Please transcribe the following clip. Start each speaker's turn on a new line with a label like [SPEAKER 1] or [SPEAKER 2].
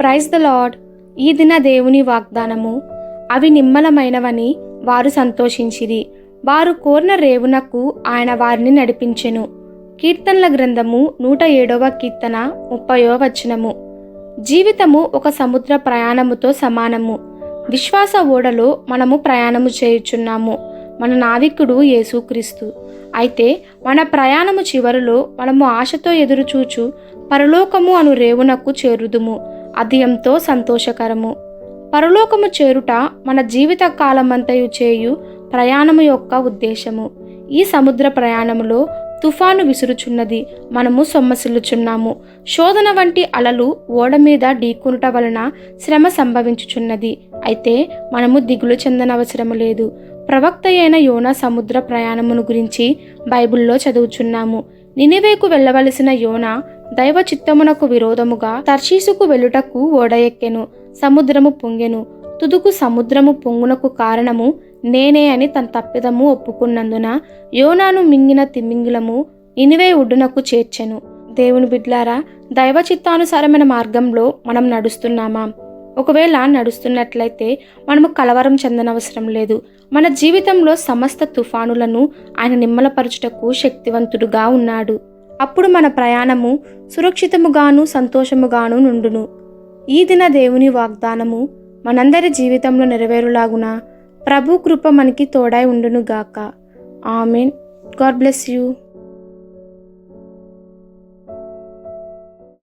[SPEAKER 1] Praise the lord ఈ దిన దేవుని వాగ్దానము. అవి నిమ్మలమైనవని వారు సంతోషించిరి. వారు కోరిన రేవునకు ఆయన వారిని నడిపించెను. కీర్తనల గ్రంథము నూట ఏడవ కీర్తన ముప్పయో వచనము. జీవితము ఒక సముద్ర ప్రయాణముతో సమానము. విశ్వాస ఓడలో మనము ప్రయాణము చేయుచున్నాము. మన నావికుడు యేసుక్రీస్తు. అయితే మన ప్రయాణము చివరిలో మనము ఆశతో ఎదురుచూచు పరలోకము అను రేవునకు చేరుదుము. అది ఎంతో సంతోషకరము. పరలోకము చేరుట మన జీవిత కాలమంతయు చేయు ప్రయాణము యొక్క ఉద్దేశము. ఈ సముద్ర ప్రయాణములో తుఫాను విసురుచున్నది మనము సొమ్మసిల్లుచున్నాము. శోధన వంటి అలలు ఓడ మీద ఢీకొనుట వలన శ్రమ సంభవించుచున్నది. అయితే మనము దిగులు చెందనవసరము లేదు. ప్రవక్త అయిన యోన సముద్ర ప్రయాణమును గురించి బైబిల్లో చదువుచున్నాము. నినివేకు వెళ్ళవలసిన యోన దైవ చిత్తమునకు విరోధముగా తర్షీసుకు వెళ్ళుటకు ఓడ ఎక్కెను సముద్రము పొంగెను. తుదుకు సముద్రము పొంగునకు కారణము నేనే అని తన తప్పిదము ఒప్పుకున్నందున యోనాను మింగిన తిమింగిలము ఇనివే ఒడ్డునకు చేర్చెను. దేవుని బిడ్లారా దైవ చిత్తానుసారమైన మార్గంలో మనం నడుస్తున్నామా? ఒకవేళ నడుస్తున్నట్లయితే మనము కలవరం చెందనవసరం లేదు. మన జీవితంలో సమస్త తుఫానులను ఆయన నిమ్మలపరచుటకు శక్తివంతుడుగా ఉన్నాడు. అప్పుడు మన ప్రయాణము సురక్షితముగాను సంతోషముగాను నుండును. ఈ దిన దేవుని వాగ్దానము మనందరి జీవితంలో నెరవేరులాగున? ప్రభు కృప మనకి తోడై ఉండును గాక ఆమెన్. God bless you.